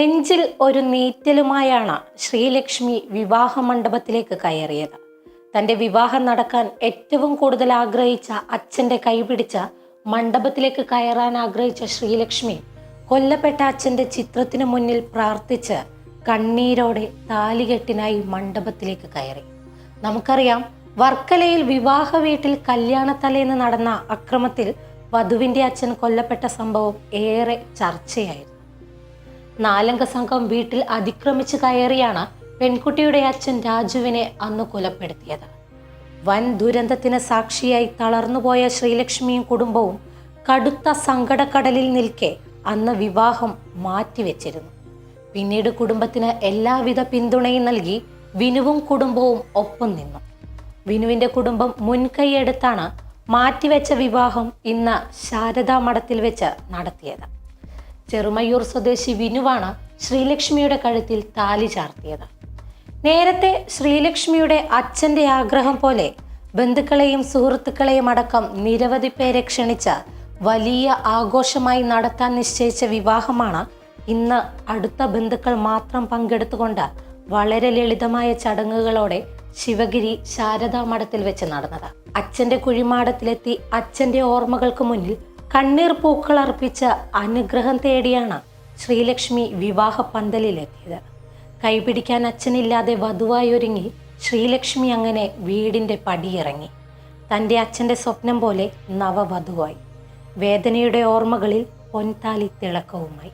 നെഞ്ചിൽ ഒരു നീറ്റലുമായാണ് ശ്രീലക്ഷ്മി വിവാഹ മണ്ഡപത്തിലേക്ക് കയറിയത്. തന്റെ വിവാഹം നടക്കാൻ ഏറ്റവും കൂടുതൽ ആഗ്രഹിച്ച അച്ഛന്റെ കൈപിടിച്ച മണ്ഡപത്തിലേക്ക് കയറാൻ ആഗ്രഹിച്ച ശ്രീലക്ഷ്മി കൊല്ലപ്പെട്ട അച്ഛന്റെ ചിത്രത്തിനു മുന്നിൽ പ്രാർത്ഥിച്ച് കണ്ണീരോടെ താലികെട്ടിനായി മണ്ഡപത്തിലേക്ക് കയറി. നമുക്കറിയാം വർക്കലയിൽ വിവാഹ വീട്ടിൽ കല്യാണത്തലേന്ന് നടന്ന അക്രമത്തിൽ വധുവിന്റെ അച്ഛൻ കൊല്ലപ്പെട്ട സംഭവം ഏറെ ചർച്ചയായിരുന്നു. നാലംഗ സംഘം വീട്ടിൽ അതിക്രമിച്ചു കയറിയാണ് പെൺകുട്ടിയുടെ അച്ഛൻ രാജുവിനെ അന്ന് കൊലപ്പെടുത്തിയത്. വൻ ദുരന്തത്തിന് സാക്ഷിയായി തളർന്നുപോയ ശ്രീലക്ഷ്മിയും കുടുംബവും കടുത്ത സങ്കടക്കടലിൽ നിൽക്കെ അന്ന് വിവാഹം മാറ്റിവെച്ചിരുന്നു. പിന്നീട് കുടുംബത്തിന് എല്ലാവിധ പിന്തുണയും നൽകി വിനുവും കുടുംബവും ഒപ്പം നിന്നു. വിനുവിന്റെ കുടുംബം മുൻകൈയെടുത്താണ് മാറ്റിവെച്ച വിവാഹം ഇന്ന് ശാരദാ മഠത്തിൽ വെച്ച് നടത്തിയത്. ചെറുമയൂർ സ്വദേശി വിനുവാണ് ശ്രീലക്ഷ്മിയുടെ കഴുത്തിൽ താലി ചാർത്തിയത്. നേരത്തെ ശ്രീലക്ഷ്മിയുടെ അച്ഛന്റെ ആഗ്രഹം പോലെ ബന്ധുക്കളെയും സുഹൃത്തുക്കളെയും അടക്കം നിരവധി പേരെ ക്ഷണിച്ച വലിയ ആഘോഷമായി നടത്താൻ നിശ്ചയിച്ച വിവാഹമാണ് ഇന്ന് അടുത്ത ബന്ധുക്കൾ മാത്രം പങ്കെടുത്തുകൊണ്ട് വളരെ ലളിതമായ ചടങ്ങുകളോടെ ശിവഗിരി ശാരദാ മഠത്തിൽ വെച്ച് നടന്നത്. അച്ഛന്റെ കുഴിമാടത്തിലെത്തി അച്ഛന്റെ ഓർമ്മകൾക്ക് മുന്നിൽ കണ്ണീർ പൂക്കൾ അർപ്പിച്ച അനുഗ്രഹം തേടിയാണ് ശ്രീലക്ഷ്മി വിവാഹ പന്തലിലെത്തിയത് കൈപിടിക്കാൻ അച്ഛനില്ലാതെ വധുവായി ഒരുങ്ങി ശ്രീലക്ഷ്മി അങ്ങനെ വീടിന്റെ പടിയിറങ്ങി. തന്റെ അച്ഛന്റെ സ്വപ്നം പോലെ നവവധുവായി. വേദനയുടെ ഓർമ്മകളിൽ പൊൻതാലി തിളക്കവുമായി.